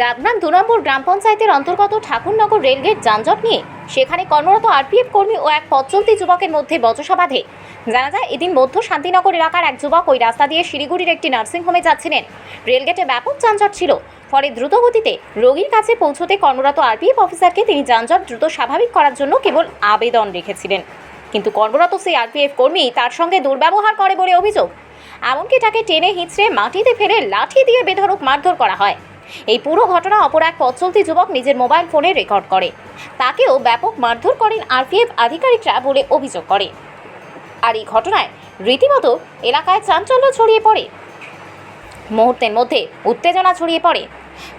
ডাকগ্রাম দু নম্বর গ্রাম পঞ্চায়েতের অন্তর্গত ঠাকুরনগর রেলগেট যানজট নিয়ে সেখানে কর্মরত আরপিএফ কর্মী ও এক পথচলতি যুবকের মধ্যে বচসা বাঁধে। জানা যায়, এদিন মধ্য শান্তিনগর এলাকার এক যুবক ওই রাস্তা দিয়ে শিলিগুড়ির একটি নার্সিংহোমে যাচ্ছিলেন। রেলগেটে ব্যাপক যানজট ছিল, ফলে দ্রুতগতিতে রোগীর কাছে পৌঁছতে কর্মরত আরপিএফ অফিসারকে তিনি যানজট দ্রুত স্বাভাবিক করার জন্য কেবল আবেদন রেখেছিলেন। কিন্তু কর্মরত সেই আরপিএফ কর্মী তার সঙ্গে দুর্ব্যবহার করে বলে অভিযোগ। এমনকি তাকে টেনে হিঁচড়ে মাটিতে ফেলে লাঠি দিয়ে বেধড়ক মারধর করা হয়। এই পুরো ঘটনা অপর এক পথচলতি যুবক নিজের মোবাইল ফোনে রেকর্ড করে। তাকেও ব্যাপক মারধর করেন আরপিএফ আধিকারিকরা বলে অভিযোগ করে। আর এই ঘটনায় রীতিমতো এলাকায় চাঞ্চল্য ছড়িয়ে পড়ে। মুহূর্তের মধ্যে উত্তেজনা ছড়িয়ে পড়ে।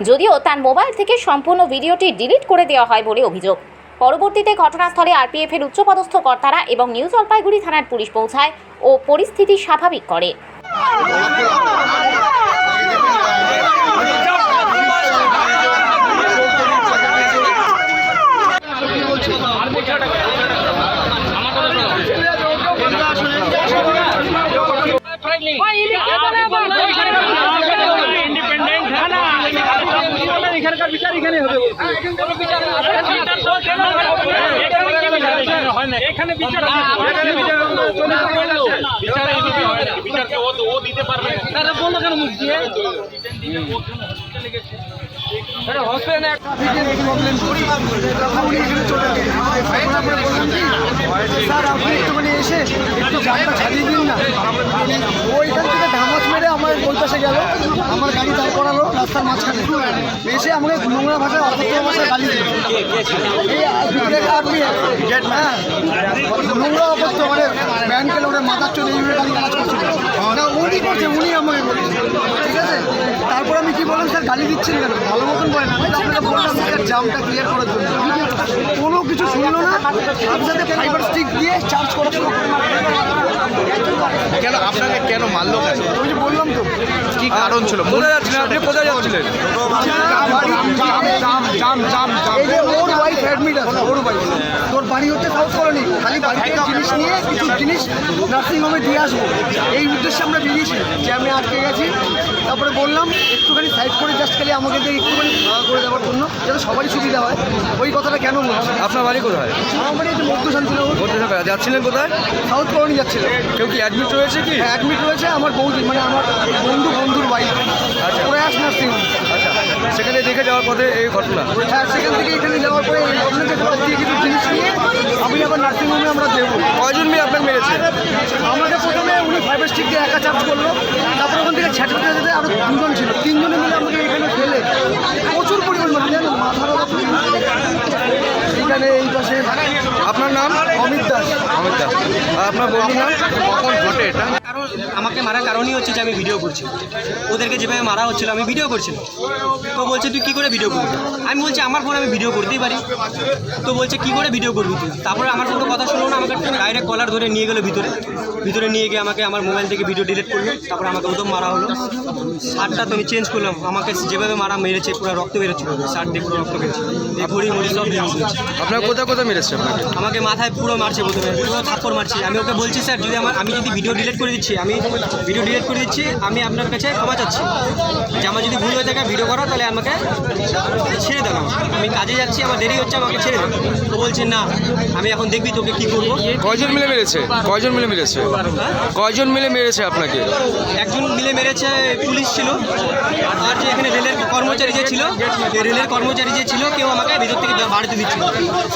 যদিও তার মোবাইল থেকে সম্পূর্ণ ভিডিওটি ডিলিট করে দেওয়া হয় বলে অভিযোগ। পরবর্তীতে ঘটনাস্থলে আরপিএফ এর উচ্চপদস্থ কর্তারা এবং নিউ জলপাইগুড়ি থানার পুলিশ পৌঁছায় ও পরিস্থিতি স্বাভাবিক করে। এখানকার বিচার এখানে হবে এখানে বিচার বিচারকে ও ও দিতে পারবে তারা বলল কেন মুখ দিয়ে হসপিটালে স্যার আপনি একটুখানি এসে একটু গাড়িটা ছাড়িয়ে দিন না। ওইখান থেকে আমার ওই পাশে গেল। আমার গাড়ি দাঁড় করালো রাস্তার মাঝখানে। এসে আমাকে নোংরা ভাষায় অসত্য ভাষায় গালি দিল। হ্যাঁ। নোংরা অপত্য মানে ব্যান কেলে ওটা মাথার চলে এইভাবে গালি কাজ করছিল। না উনি করছে উনি আমাকে বলেছে। ঠিক আছে? তারপর আমি কি বললাম স্যার গালি দিচ্ছেন কেন? ভালো মতন বলেন। আমি আপনাকে বললাম স্যার জামটা ক্লিয়ার করার জন্য। কোনো কিছু শুনলো না। সাথে ফাইবার স্টিক দিয়ে চার্জ করা শুরু কেন আপনাকে কেন মারলো কেন? যে বললাম কি কারণ ছিল? কোথায় যাচ্ছিলেন আপনি কোথায় যাচ্ছিলেন? বাড়ি তোর হচ্ছে সাউথ কলোনি খালি বাড়িতে জিনিস নিয়ে কিছু জিনিস নার্সিংহোমে দিয়ে আসব। এই উদ্দেশ্যে আমরা বেরিয়েছি। যে আমি আটকে গেছি। তারপরে বললাম একটুখানি সাইড করে জাস্ট খালি আমাকে দিয়ে একটুখানি ভাড়া করে দেওয়ার জন্য যাতে সবারই সুবিধা হয়। ওই কথাটা কেন বলছি? আপনার বাড়ি কোথায়? আমার বাড়ি একটু মধ্য শান্তিনগর যাচ্ছিলেন কোথায়? সাউথ কলোনি যাচ্ছিল কেউ কি অ্যাডমিট রয়েছে কি? অ্যাডমিট রয়েছে। আমার বৌদি মানে আমার বন্ধু বন্ধুর ওয়াইফ আচ্ছা। প্রয়াস নার্সিংহোম আচ্ছা সেখানে দেখে যাওয়ার পথে এই ঘটনা। হ্যাঁ সেখান থেকে এখানে যাওয়ার পরে এই ক্রস দিয়ে কিছু জিনিস নিয়ে আমি আবার নার্সিংহোমে আমরা দেবো। কয়জন মিলে আপনার মেরেছে? আমাকে প্রথমে উনি ফাইবার স্টিক দিয়ে একা চার্জ করল। তারপর ওখান থেকে ছেটে যেতে আরও দুজন ছিল। তিনজনে মিলে আমাকে এখানে ফেলে। প্রচুর পরিমাণ মানে জানেন? মাথার এখানে এই পাশে আপনার নাম? অমিত দাস। অমিত দাস। আপনার বন্ধুর নাম? কখন ঘটে এটা? আমাকে মারার কারণই হচ্ছে যে আমি ভিডিও করছি। ওদেরকে যেভাবে মারা হচ্ছিল আমি ভিডিও করছিলাম তো বলছে তুই কী করে ভিডিও করবি? আমি বলছি আমার ফোন আমি ভিডিও করতেই পারি। তো বলছে কী করে ভিডিও করবি তুই? তারপরে আমার কোনো কথা শুনলো না আমাকে ডাইরেক্ট কলার ধরে নিয়ে গেলো ভিতরে। ভিতরে নিয়ে গিয়ে আমাকে আমার মোবাইল থেকে ভিডিও ডিলিট করল। তারপরে আমাকে উদম মারা হলো। শার্টটা তো আমি চেঞ্জ করলাম। আমাকে যেভাবে মারা মেরেছে পুরো রক্ত বেরোচ্ছিল শার্ট দিয়ে পুরো রক্ত বেরোচ্ছে। এই ঘড়ি মুড়ি সব। আপনার কোথায় কোথায় মেরেছে আমাকে মাথায় পুরো মারছে প্রথমে পুরো থাপ্পড় মারছে। আমি ওকে বলছি স্যার যদি আমার আমি যদি ভিডিও ডিলিট করে দিচ্ছি আমি ভিডিও ডিলিট করে দিচ্ছি আমি আপনার কাছে ক্ষমা চাচ্ছি। যে আমার যদি ভুল হয়ে থাকে ভিডিও করো তাহলে আমাকে ছেড়ে দেন আমি কাজে যাচ্ছি আমার দেরি হচ্ছে আমাকে ছেড়ে দেন তো বলছে না আমি এখন দেখবি তোকে কী করব? কয়জন মিলে মেরেছে? কয়জন মিলে মেরেছে? কয়জন মিলে মেরেছে আপনাকে? একজন মিলে মেরেছে পুলিশ ছিল। আর যে এখানে রেলের কর্মচারী যে ছিল রেলের কর্মচারী যে ছিল কেউ আমাকে ভিতর থেকে বাড়িতে দিচ্ছিল।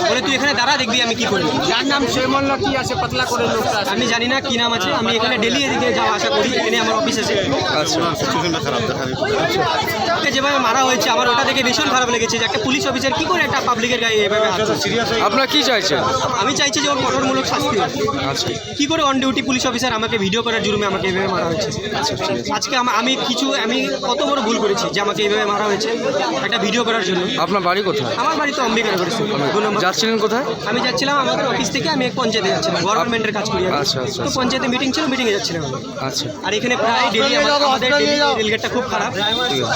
বলে তুই এখানে দাঁড়া দেখবি আমি কি করব? যার নাম সৈমল না কি আছে পাতলা করে লোকটা আমি জানি না কি নাম আছে আমি এখানে ডেলি যাওয়া করি এখানে আমার অফিস আচ্ছা ওকে যেভাবে মারা হয়েছে আমার ওটা দেখে ভীষণ খারাপ লেগেছে যে একটা পুলিশ অফিসার কি করে একটা পাবলিকের গায়ে এভাবে আপনার কি চাইছেন? আমি চাইছি যে ওর কঠোরমূলক শাস্তি হোক। আচ্ছা। কি করে অন ডিউটি পুলিশ অফিসার আমাকে ভিডিও করার জুরুমে আমাকে এভাবে মারা হয়েছে? আজকে আমি কিছু আমি কত বড় ভুল করেছি যে আমাকে এইভাবে মারা হয়েছে? একটা ভিডিও করার জন্য। আপনার বাড়ি কোথায়? আমার বাড়ি তো অম্বিকা করেছি দু যাচ্ছিলেন কোথায়? আমি যাচ্ছিলাম আমাদের অফিস থেকে আমি এক পঞ্চায়েতে যাচ্ছিলাম গভর্নমেন্টের কাজ করি। আচ্ছা, আচ্ছা, তো আচ্ছা। পঞ্চায়েতে মিটিং ছিল মিটিংয়ে যাচ্ছিলাম। আচ্ছা। আর এখানে প্রায় ডেলি আমাদের রেলগেটটা খুব খারাপ।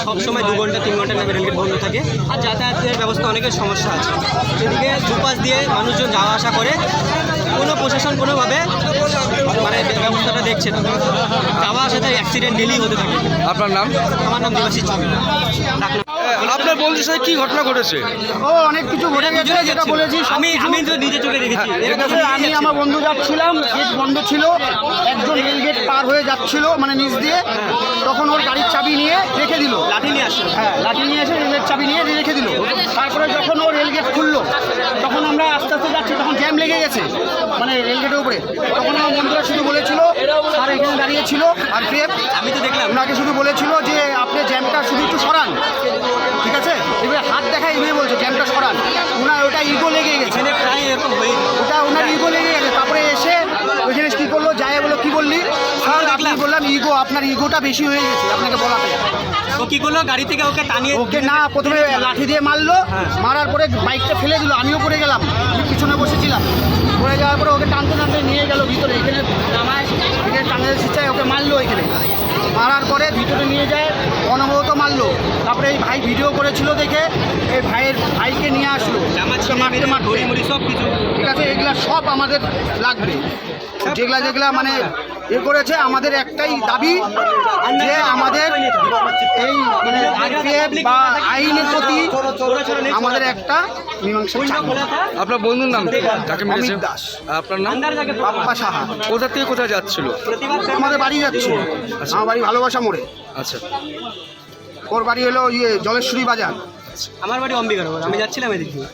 সবসময় দু ঘণ্টা তিন ঘণ্টা নামে রেলগেট বন্ধ থাকে। আর যাতায়াতের ব্যবস্থা অনেকের সমস্যা আছে। সেদিকে দুপাশ দিয়ে মানুষজন যাওয়া আসা করে কোনো প্রশাসন কোনোভাবে মানে ব্যবস্থাটা দেখছে না যাওয়ার সাথে অ্যাক্সিডেন্ট ডেলি হতে থাকে। আপনার নাম? আমার নাম দেবাশিস চৌধুরী। আপনার বন্ধুর সাথে কি ঘটনা ঘটেছে? ও অনেক কিছু ঘটে গেছে যেটা বলেছি আমি আমি তো নিজে চোখে দেখেছি। আছে আমি আমার বন্ধু যাচ্ছিলাম গেট বন্ধ ছিল একজন রেল গেট পার হয়ে যাচ্ছিল মানে নিচ দিয়ে তখন ওর গাড়ির চাবি নিয়ে রেখে দিল। লাঠি নিয়ে আসলো। হ্যাঁ লাঠি নিয়ে এসে রেলের চাবি নিয়ে রেখে দিল। তারপরে যখন ও রেল গেট খুললো তখন আমরা আস্তে আস্তে যাচ্ছি তখন জ্যাম লেগে গেছে মানে রেল গেটের উপরে তখন আমার বন্ধুরা শুধু বলেছিল স্যার এখানে দাঁড়িয়ে ছিল আর পিএফ আমি তো দেখলাম ওনাকে শুধু বলেছিল যে আপনি জ্যামটা শুধু একটু সরান ঠিক আছে দেখা এভাবে বলছে জ্যামটা সরান। ওনার ওটা ইগো লেগে গেছে। প্রায় এরকম হয়ে ওটা ওনার ইগো লেগে গেছে। তারপরে এসে ওইখানে কী করল? যায় বলো কী বললি? স্যার আপনি বললাম ইগো আপনার ইগোটা বেশি হয়ে গেছে আপনাকে বলাতে ও কি করল? গাড়ি থেকে ওকে টানিয়ে ওকে না প্রথমে লাঠি দিয়ে মারলো। মারার পরে বাইকটা ফেলে দিল। আমিও পড়ে গেলাম। পিছনে বসেছিলাম। পড়ে যাওয়ার পরে ওকে টানতে টানতে নিয়ে গেল ভিতরে। এখানে নামায় এখানে টানের শিচায় ওকে মারলো এখানে। মারার পরে ভিতরে নিয়ে যায়। অনবরত মারলো। তারপরে এই ভাই ভিডিও করেছিল দেখে এই ভাইয়ের ভাইকে নিয়ে আসলো। মারতে মেরে মারতে। সব কিছু ঠিক আছে এগুলা সব আমাদের লাগবে। যেগুলা যেগুলা মানে এ করেছে আমাদের একটাই দাবি যে আমাদের এই মানে বা আইনের প্রতি আমাদের একটা মীমাংসা আপনার বন্ধুর নাম কি? যাকে মেরেছে? দাস। আপনার নাম? বাপ্পা সাহা। কোথা থেকে কোথায় যাচ্ছিল? আমাদের বাড়ি যাচ্ছে। আমার বাড়ি ভালোবাসা মোড়ে। আচ্ছা। ওর বাড়ি হলো ইয়ে জলেশ্বরী বাজার। আমার বাড়ি অম্বিকার আমি যাচ্ছিলাম এদিক দিয়ে।